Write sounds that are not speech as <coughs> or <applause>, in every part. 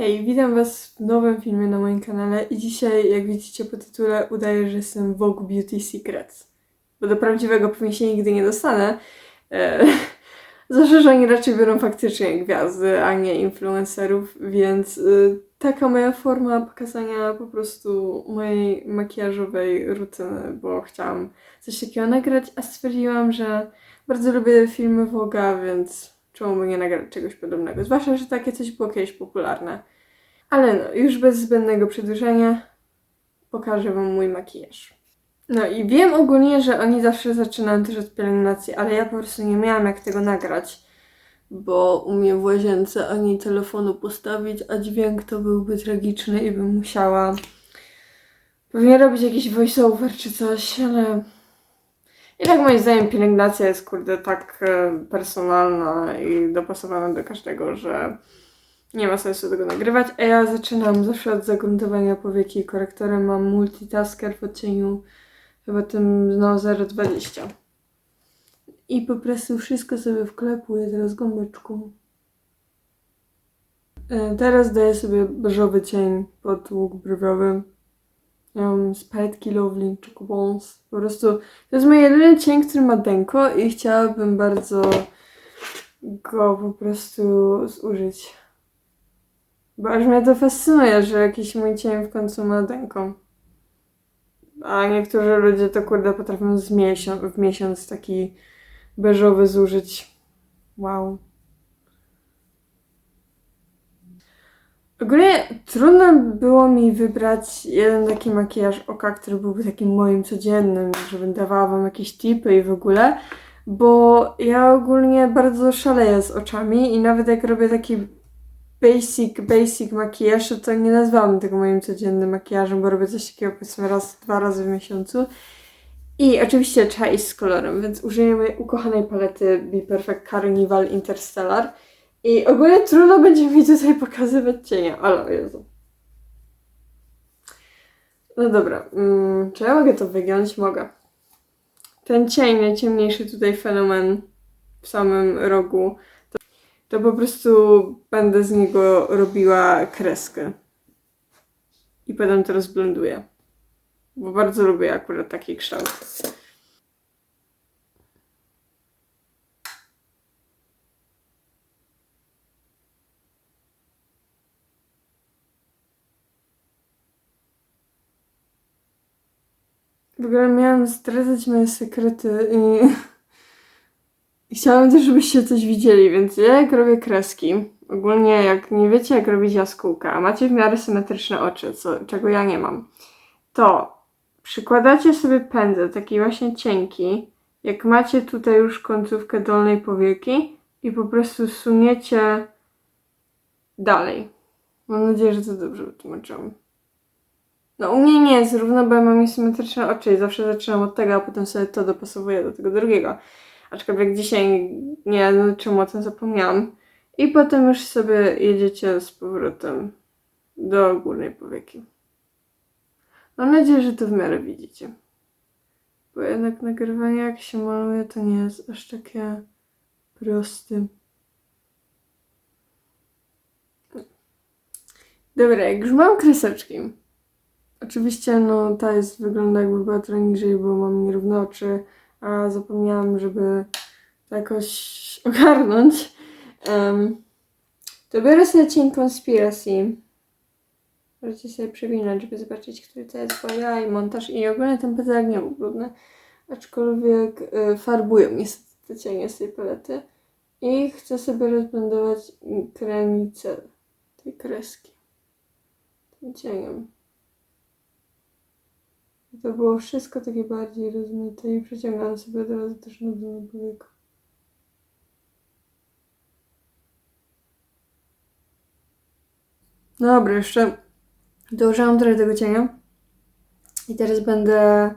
Hej, witam Was w nowym filmie na moim kanale i dzisiaj, jak widzicie po tytule, udaję, że jestem Vogue Beauty Secrets. Bo do prawdziwego pewnie się nigdy nie dostanę. E, <laughs> Zawsze, że oni raczej biorą faktycznie gwiazdy, a nie influencerów, więc y, taka moja forma pokazania po prostu mojej makijażowej rutyny, bo chciałam coś takiego nagrać, a stwierdziłam, że bardzo lubię filmy Vogue'a, więc czemu by nie nagrać czegoś podobnego? Zwłaszcza, że takie coś było kiedyś popularne. Ale no, już bez zbędnego przedłużenia pokażę Wam mój makijaż. No i wiem ogólnie, że oni zawsze zaczynają też od pielęgnacji, ale ja po prostu nie miałam jak tego nagrać, bo u w łazience ani telefonu postawić, a dźwięk to byłby tragiczny i bym musiała pewnie robić jakiś voiceover czy coś, ale i tak moim zdaniem pielęgnacja jest kurde tak e, personalna i dopasowana do każdego, że nie ma sensu tego nagrywać, a ja zaczynam zawsze od zagruntowania powieki korektorem. Mam multitasker w odcieniu chyba tym no 0,20. I po prostu wszystko sobie wklepuję teraz gąbeczką. E, Teraz daję sobie beżowy cień pod łuk brwiowy. Ja mam z paletki Lovely Bones. Po prostu to jest mój jedyny cień, który ma denko i chciałabym bardzo go po prostu zużyć. Bo aż mnie to fascynuje, że jakiś mój cień w końcu ma denko. A niektórzy ludzie to kurde potrafią z miesiąc, w miesiąc taki beżowy zużyć. Wow. Ogólnie trudno było mi wybrać jeden taki makijaż oka, który byłby takim moim codziennym, żebym dawała wam jakieś tipy i w ogóle, bo ja ogólnie bardzo szaleję z oczami i nawet jak robię taki basic, basic makijaż, to, nie nazwałam tego moim codziennym makijażem, bo robię coś takiego powiedzmy raz, dwa razy w miesiącu. I oczywiście trzeba iść z kolorem, więc użyję mojej ukochanej palety Be Perfect Carnival Interstellar. I ogólnie trudno będzie mi tutaj pokazywać cienia, ale o Jezu. No dobra, mm, czy ja mogę to wygiąć? Mogę. Ten cień, najciemniejszy tutaj fenomen w samym rogu, to, to po prostu będę z niego robiła kreskę. I potem to rozblenduję. Bo bardzo lubię akurat taki kształt. W ogóle miałam zdradzać moje sekrety i... i <laughs> chciałam też, żebyście coś widzieli, więc ja jak robię kreski, ogólnie jak nie wiecie jak robić jaskółka, a macie w miarę symetryczne oczy, co, czego ja nie mam, to przykładacie sobie pędzel, taki właśnie cienki, jak macie tutaj już końcówkę dolnej powieki i po prostu suniecie dalej. Mam nadzieję, że to dobrze wytłumaczyłam. No u mnie nie jest równo, bo ja mam niesymetryczne oczy i zawsze zaczynam od tego, a potem sobie to dopasowuję do tego drugiego. Aczkolwiek dzisiaj nie, no czemu o tym zapomniałam. I potem już sobie jedziecie z powrotem do górnej powieki. Mam nadzieję, że to w miarę widzicie. Bo jednak nagrywanie jak się maluje to nie jest aż takie proste. Dobra, jak już mam kreseczki, Oczywiście, no ta jest, wygląda jakby była trochę niżej, bo mam nierówne oczy, a zapomniałam, żeby to jakoś <laughs> ogarnąć. Um, to biorę sobie cień Conspiracy. Możecie sobie przewinąć, żeby zobaczyć, który to jest, bo ja i montaż i ogólnie ten pędzelek nie był brudny. Aczkolwiek y, farbują niestety te cienie z tej palety. I chcę sobie rozblendować granicę tej kreski. Tym cieniem. To było wszystko takie bardziej rozmyte i przeciągałam sobie od razu też na dół powiek. Dobra, jeszcze dołożyłam trochę tego cienia. I teraz będę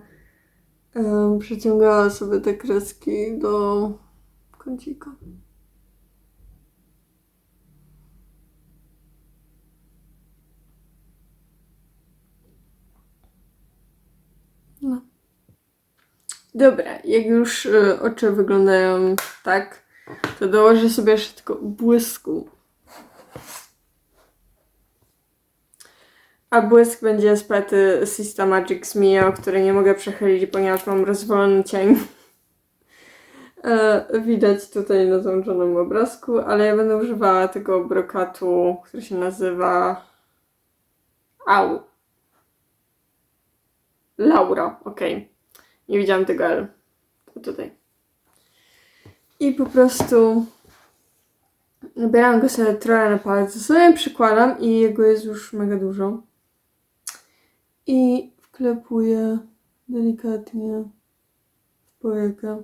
um, przeciągała sobie te kreski do kącika. No. Dobra, jak już y, oczy wyglądają tak, to dołożę sobie jeszcze tylko błysku. A błysk będzie z palety Sista Magic Mio, której nie mogę przechylić, ponieważ mam rozwolony cień. E, widać tutaj na załączonym obrazku, ale ja będę używała tego brokatu, który się nazywa Au. Laura, okej. Nie widziałam tego L. To tutaj. I po prostu nabieram go sobie trochę na palec, sobie przykładam i jego jest już mega dużo. I wklepuję delikatnie w pojekę.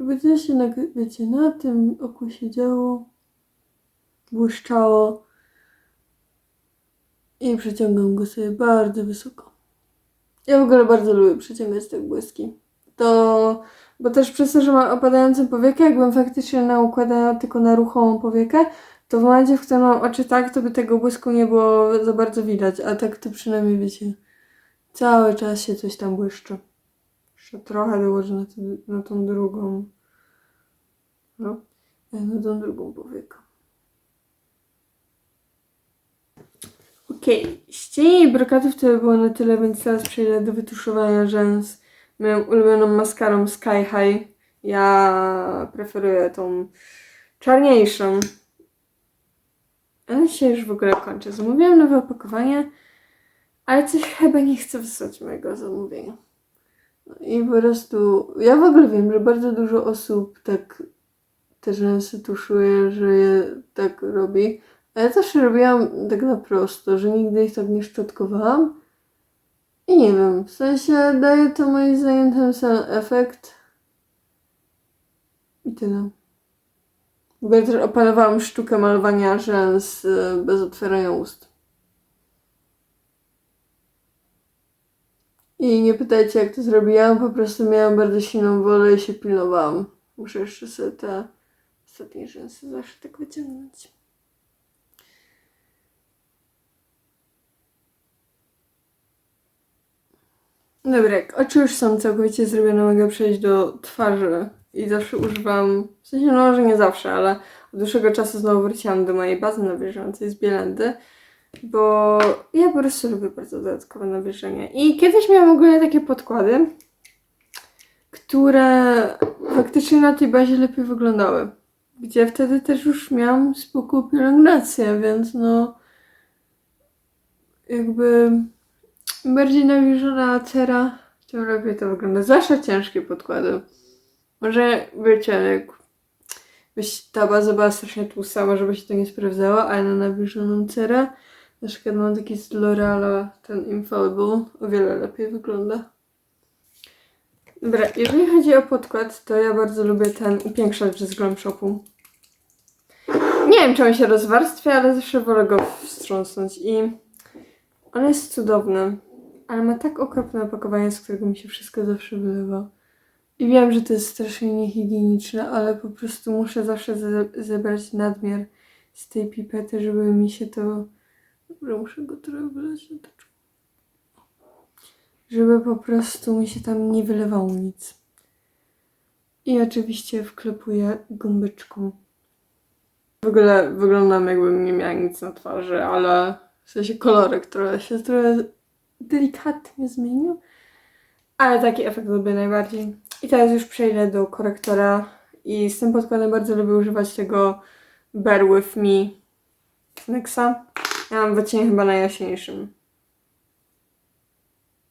Żeby to się, na, wiecie, na tym oku się działo, błyszczało i przeciągam go sobie bardzo wysoko. Ja w ogóle bardzo lubię przeciągać te błyski. To, bo też przez to, że mam opadającą powiekę, jakbym faktycznie naukładała tylko na ruchomą powiekę, to w momencie, w którym mam oczy tak, to by tego błysku nie było za bardzo widać, a tak to przynajmniej wiecie, cały czas się coś tam błyszczy. Jeszcze trochę dołożę na, na tą drugą. No, na tą drugą powiekę. Okej, cieni i brokatów to by było na tyle, więc teraz przejdę do wytuszowania rzęs moją ulubioną maskarą Sky High. Ja preferuję tą czarniejszą. Ale się już w ogóle kończę. Zamówiłam nowe opakowanie, ale coś chyba nie chcę wysłać mojego zamówienia. No I po prostu, ja w ogóle wiem, że bardzo dużo osób tak te rzęsy tuszuje, że je tak robi. A ja też robiłam tak na prosto, że nigdy ich tak nie szczotkowałam. I nie wiem, w sensie daje to moim zdaniem ten sam efekt. I tyle. W ogóle też opanowałam sztukę malowania rzęs y, bez otwierania ust. I nie pytajcie jak to zrobiłam, po prostu miałam bardzo silną wolę i się pilnowałam. Muszę jeszcze sobie te ostatnie rzęsy zawsze tak wyciągnąć. Dobra, jak oczy już są całkowicie zrobione, mogę przejść do twarzy. I zawsze używam, w sensie no może nie zawsze, ale od dłuższego czasu znowu wróciłam do mojej bazy nawilżającej z Bielendy, bo ja po prostu lubię bardzo dodatkowe nawilżenie. I kiedyś miałam ogólnie takie podkłady, które faktycznie na tej bazie lepiej wyglądały. Gdzie wtedy też już miałam spoko pielęgnację, więc no jakby bardziej nawilżona cera, tym lepiej to wygląda. Zwłaszcza ciężkie podkłady. Może wiecie, jak byś ta baza była strasznie tłusta, może by się to nie sprawdzało, ale na nawilżoną cerę, na przykład mam taki z L'Oreala, ten Infallible, o wiele lepiej wygląda. Dobra, jeżeli chodzi o podkład, to ja bardzo lubię ten upiększacz z Glam Shopu. Nie wiem, czy on się rozwarstwia, ale zawsze wolę go wstrząsnąć i on jest cudowny, ale ma tak okropne opakowanie, z którego mi się wszystko zawsze wylewa. I wiem, że to jest strasznie niehigieniczne, ale po prostu muszę zawsze ze zebrać nadmiar z tej pipety, żeby mi się to... Dobra, muszę go trochę wylać na teczkę. Żeby po prostu mi się tam nie wylewało nic. I oczywiście wklepuję gąbeczką. W ogóle wyglądam jakbym nie miała nic na twarzy, ale w sensie kolorek trochę się trochę delikatnie zmienił. Ale taki efekt lubię najbardziej. I teraz już przejdę do korektora. I z tym podkładem bardzo lubię używać tego Bear With Me z Nexa. Ja mam wycień chyba najjaśniejszym.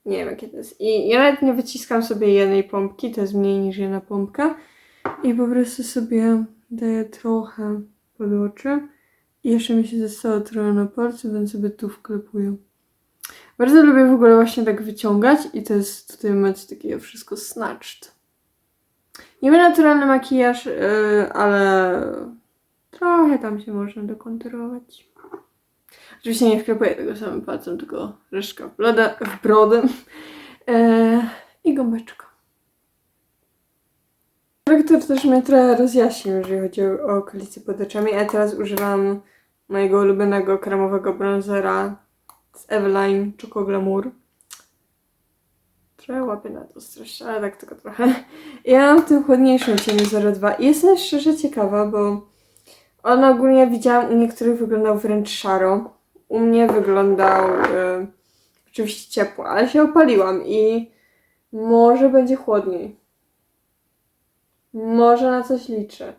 Nie wiem jakie to jest. I ja nawet nie wyciskam sobie jednej pompki, to jest mniej niż jedna pompka. I po prostu sobie daję trochę pod oczy. I jeszcze mi się zostało trochę na palcu, więc sobie tu wklepuję. Bardzo lubię w ogóle właśnie tak wyciągać i to jest tutaj mieć takiego wszystko snatched. Niby naturalny makijaż, yy, ale trochę tam się można dokonturować. Oczywiście nie wklepuję tego samym palcem, tylko reszka w, w brodę yy, <laughs> i gąbeczka. Korektor też mnie trochę rozjaśnił, jeżeli chodzi o, o okolice pod oczami, a teraz używam mojego ulubionego kremowego bronzera z Eveline Choco Glamour. Trochę łapię na ostrość, ale tak tylko trochę. Ja mam w tym chłodniejszym cieniu 02 i jestem szczerze ciekawa, bo On ogólnie widziałam u niektórych wyglądał wręcz szaro. U mnie wyglądał e, oczywiście ciepło, ale się opaliłam i może będzie chłodniej. Może na coś liczę.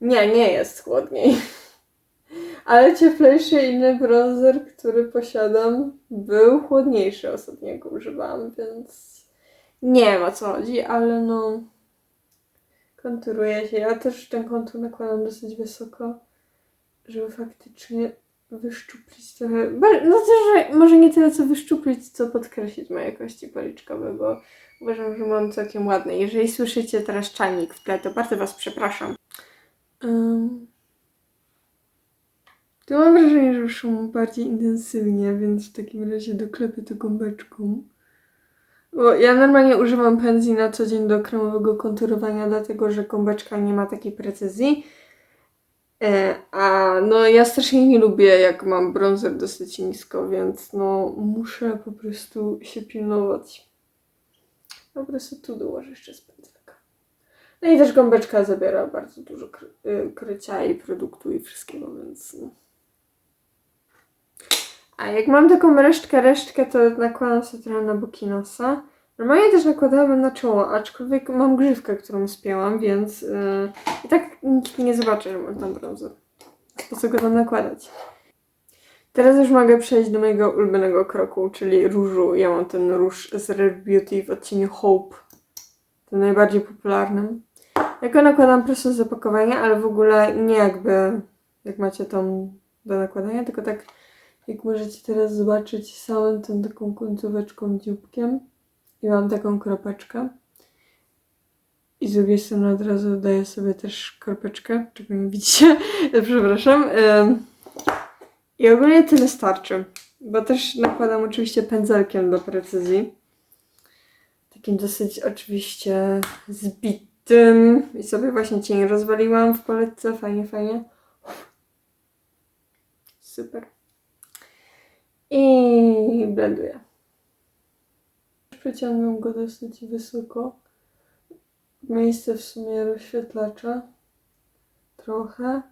Nie, nie jest chłodniej. Ale cieplejszy inny bronzer, który posiadam, był chłodniejszy ostatnio, jak używałam, więc nie wiem o co chodzi, ale no konturuje się. Ja też ten kontur nakładam dosyć wysoko, żeby faktycznie wyszczuplić trochę. No też, że może nie tyle co wyszczuplić, co podkreślić moje kości policzkowe, bo uważam, że mam całkiem ładne. Jeżeli słyszycie teraz czajnik w tle, to bardzo Was przepraszam. Um, to mam wrażenie, że szum bardziej intensywnie, więc w takim razie doklepię to gąbeczką. Bo ja normalnie używam pędzli na co dzień do kremowego konturowania, dlatego że gąbeczka nie ma takiej precyzji. E, a no ja strasznie nie lubię, jak mam bronzer dosyć nisko, więc no muszę po prostu się pilnować. Po prostu tu dołożę jeszcze z pędzleka. No i też gąbeczka zabiera bardzo dużo kry- y, krycia i produktu i wszystkiego, więc no. A jak mam taką resztkę, resztkę, to nakładam sobie trochę na boki. Normalnie też nakładałabym na czoło, aczkolwiek mam grzywkę, którą spięłam, więc yy, i tak nikt nie zobaczy, że mam tam brązer. Po co go tam nakładać? Teraz już mogę przejść do mojego ulubionego kroku, czyli różu. Ja mam ten róż z Rare Beauty w odcieniu Hope, tym najbardziej popularnym. Ja go nakładam prosto z opakowania, ale w ogóle nie jakby, jak macie tam do nakładania, tylko tak jak możecie teraz zobaczyć, samym tą taką końcóweczką dzióbkiem i mam taką kropeczkę. I z drugiej strony od razu daję sobie też kropeczkę, czego nie widzicie, <laughs> przepraszam. Ym. I ogólnie tyle starczy, bo też nakładam oczywiście pędzelkiem do precyzji. Takim dosyć oczywiście zbitym. I sobie właśnie cień rozwaliłam w paletce, fajnie, fajnie. Super. I blenduję. Przeciągam go dosyć wysoko. Miejsce w sumie rozświetlacza. Trochę.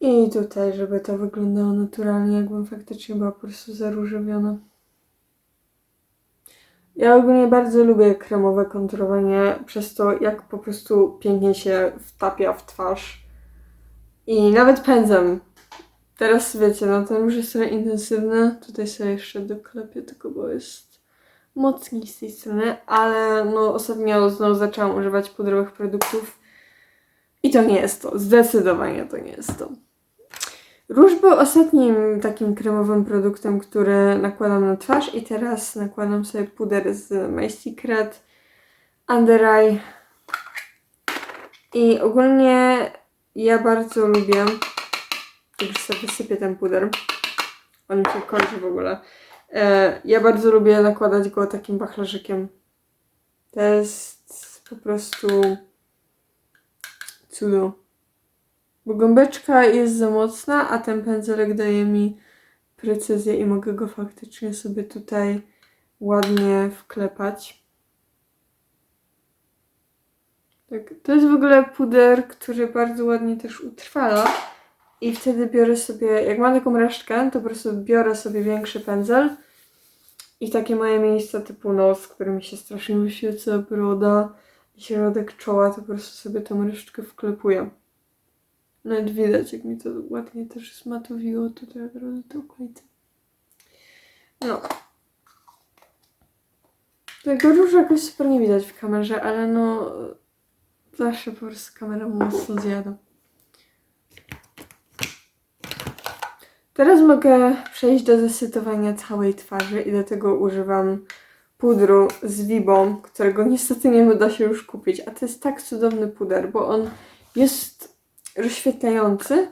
I tutaj, żeby to wyglądało naturalnie, jakbym faktycznie była po prostu zaróżowiona. Ja ogólnie bardzo lubię kremowe konturowanie przez to, jak po prostu pięknie się wtapia w twarz. I nawet pędzem. Teraz wiecie, no ten już jest trochę intensywny. Tutaj sobie jeszcze doklepię, tylko bo jest mocniej z tej strony, ale no ostatnio znowu zaczęłam używać pudrowych produktów i to nie jest to. Zdecydowanie to nie jest to. Róż był ostatnim takim kremowym produktem, który nakładam na twarz i teraz nakładam sobie puder z My Secret Under Eye. I ogólnie ja bardzo lubię już sobie wysypię ten puder. On mi się kończy w ogóle. E, ja bardzo lubię nakładać go takim wachlarzykiem. To jest po prostu cudo. Bo gąbeczka jest za mocna, a ten pędzelek daje mi precyzję i mogę go faktycznie sobie tutaj ładnie wklepać. Tak, to jest w ogóle puder, który bardzo ładnie też utrwala. I wtedy biorę sobie, jak mam taką resztkę, to po prostu biorę sobie większy pędzel i takie moje miejsca typu nos, który mi się strasznie wyświeca, broda i środek czoła, to po prostu sobie tą resztkę wklepuję. Nawet widać, jak mi to ładnie też zmatowiło tutaj od razu te okolice. No. Tego różu jakoś super nie widać w kamerze, ale no zawsze po prostu kamera mocno zjada. Teraz mogę przejść do zasytowania całej twarzy i do tego używam pudru z Vibo, którego niestety nie da się już kupić, a to jest tak cudowny puder, bo on jest rozświetlający,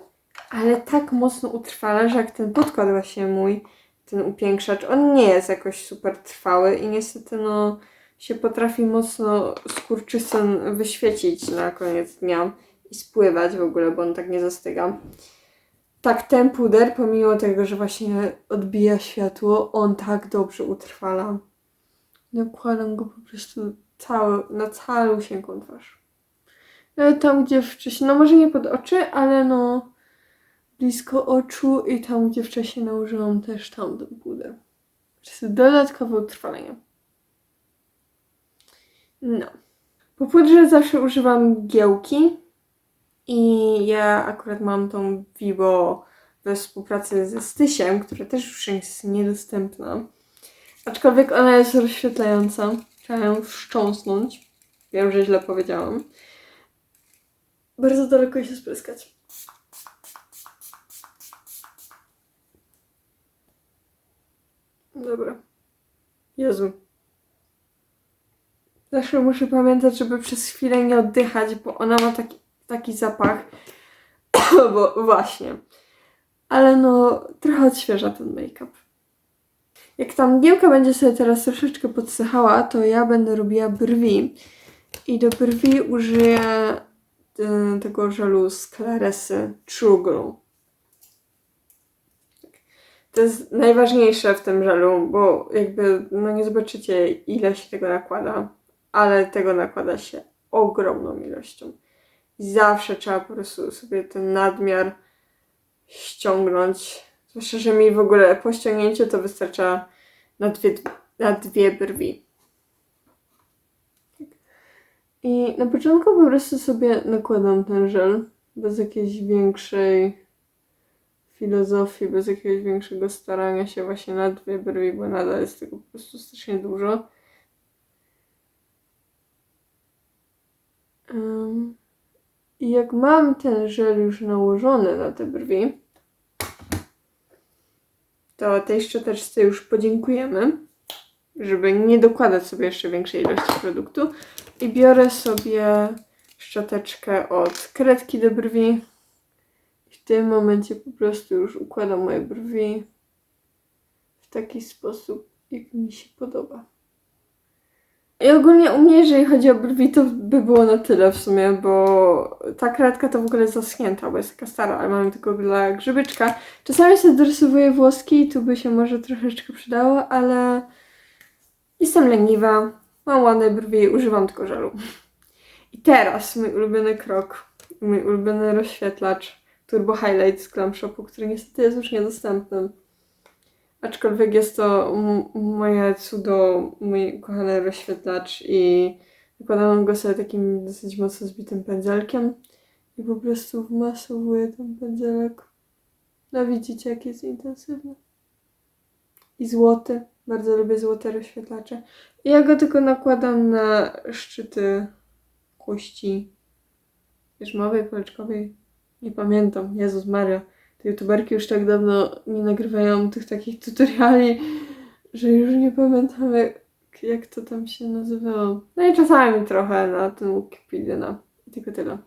ale tak mocno utrwala, że jak ten podkład właśnie mój, ten upiększacz, on nie jest jakoś super trwały i niestety no się potrafi mocno skurczysem wyświecić na koniec dnia i spływać w ogóle, bo on tak nie zastyga. Tak, ten puder, pomimo tego, że właśnie odbija światło, on tak dobrze utrwala. Nakładam go po prostu cały, na całusieńką twarz. E, Tam, gdzie wcześniej, no może nie pod oczy, ale no blisko oczu i tam, gdzie wcześniej nałożyłam też tam ten puder. Czyli dodatkowe utrwalenie. No. Po pudrze zawsze używam mgiełki i ja akurat mam tą Vivo we współpracy ze Stysiem, która też już jest niedostępna. Aczkolwiek ona jest rozświetlająca. Trzeba ją wstrząsnąć. Wiem, że źle powiedziałam. Bardzo daleko się spryskać. Dobra. Jezu. Zawsze muszę pamiętać, żeby przez chwilę nie oddychać, bo ona ma taki, taki zapach. <coughs> bo właśnie. Ale no, trochę odświeża ten make-up. Jak ta mgiełka będzie sobie teraz troszeczkę podsychała, to ja będę robiła brwi. I do brwi użyję e, tego żelu z Claresy True Glow. To jest najważniejsze w tym żelu, bo jakby no nie zobaczycie ile się tego nakłada, ale tego nakłada się ogromną ilością. Zawsze trzeba po prostu sobie ten nadmiar ściągnąć. Zwłaszcza, że mi w ogóle po ściągnięciu to wystarcza na dwie, na dwie brwi. I na początku po prostu sobie nakładam ten żel bez jakiejś większej filozofii, bez jakiegoś większego starania się właśnie na dwie brwi, bo nadal jest tego po prostu strasznie dużo. Ym, I jak mam ten żel już nałożony na te brwi, to tej szczoteczce już podziękujemy, żeby nie dokładać sobie jeszcze większej ilości produktu. I biorę sobie szczoteczkę od kredki do brwi. W tym momencie po prostu już układam moje brwi w taki sposób, jak mi się podoba. I ogólnie u mnie, jeżeli chodzi o brwi, to by było na tyle w sumie, bo ta kredka to w ogóle jest zaschnięta, bo jest taka stara, ale mamy tylko dla grzybyczka. Czasami sobie dorysowuję włoski i tu by się może troszeczkę przydało, ale jestem leniwa, mam ładne brwi używam tylko żelu. I teraz mój ulubiony krok, mój ulubiony rozświetlacz Turbo Highlight z Glam Shopu, który niestety jest już niedostępny. Aczkolwiek jest to moje cudo, mój ukochany rozświetlacz i nakładałam go sobie takim dosyć mocno zbitym pędzelkiem i po prostu wmasowuję ten pędzelek. No widzicie, jak jest intensywny. I złoty. Bardzo lubię złote rozświetlacze. I ja go tylko nakładam na szczyty kości jarzmowej, policzkowej. Nie pamiętam. Jezus Maria. Te youtuberki już tak dawno nie nagrywają tych takich tutoriali, że już nie pamiętam jak, jak to tam się nazywało. No i czasami trochę na ten Wikipedia. I tylko tyle.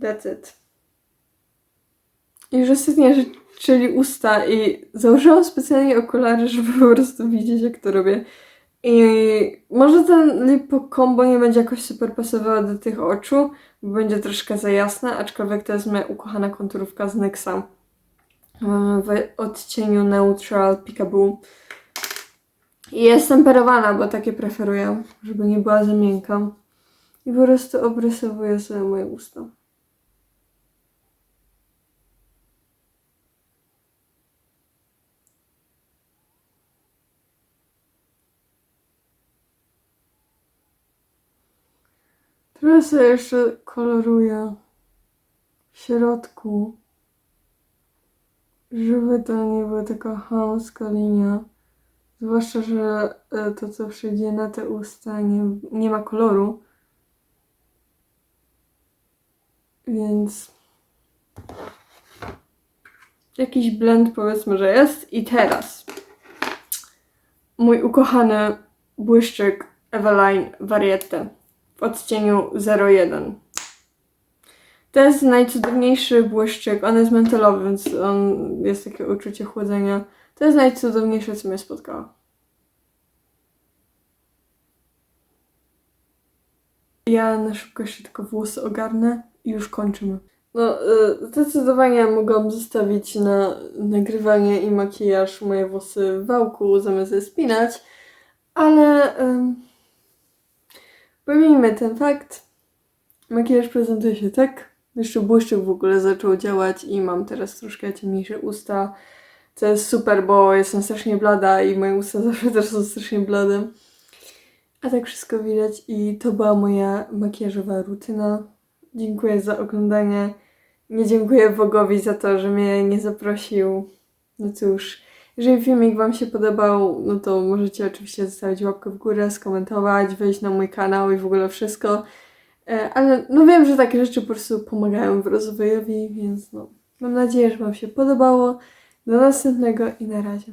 That's it. I już ostatnia rzecz, czyli usta i założyłam specjalnie okulary, żeby po prostu widzieć jak to robię. I może ten lip combo nie będzie jakoś super pasowało do tych oczu, bo będzie troszkę za jasne, aczkolwiek to jest moja ukochana konturówka z NYXa w odcieniu Neutral Peekaboo. I jest temperowana, bo takie preferuję, żeby nie była za miękka. I po prostu obrysowuję sobie moje usta. Trochę sobie jeszcze koloruję w środku, żeby to nie była taka chamska linia. Zwłaszcza, że e, to, co przyjdzie na te usta, nie, nie ma koloru. Więc jakiś blend powiedzmy, że jest. I teraz mój ukochany błyszczyk Eveline Variette odcieniu 01. To jest najcudowniejszy błyszczyk. On jest mentelowy, więc on jest takie uczucie chłodzenia. To jest najcudowniejsze, co mnie spotkało. Ja na szybko jeszcze tylko włosy ogarnę i już kończymy. No, y, zdecydowanie mogłam zostawić na nagrywanie i makijaż moje włosy w wałku zamiast je spinać, ale ym, pomijmy ten fakt. makijaż prezentuje się tak. Jeszcze błyszczyk w ogóle zaczął działać i mam teraz troszkę ciemniejsze usta. Co jest super, bo jestem strasznie blada i moje usta <laughs> zawsze też są strasznie blade. A tak wszystko widać i to była moja makijażowa rutyna. Dziękuję za oglądanie. Nie dziękuję Bogowi za to, że mnie nie zaprosił. No cóż, jeżeli filmik Wam się podobał, no to możecie oczywiście zostawić łapkę w górę, skomentować, wejść na mój kanał i w ogóle wszystko. E, Ale no wiem, że takie rzeczy po prostu pomagają w rozwojowi, więc no mam nadzieję, że Wam się podobało. Do następnego i na razie.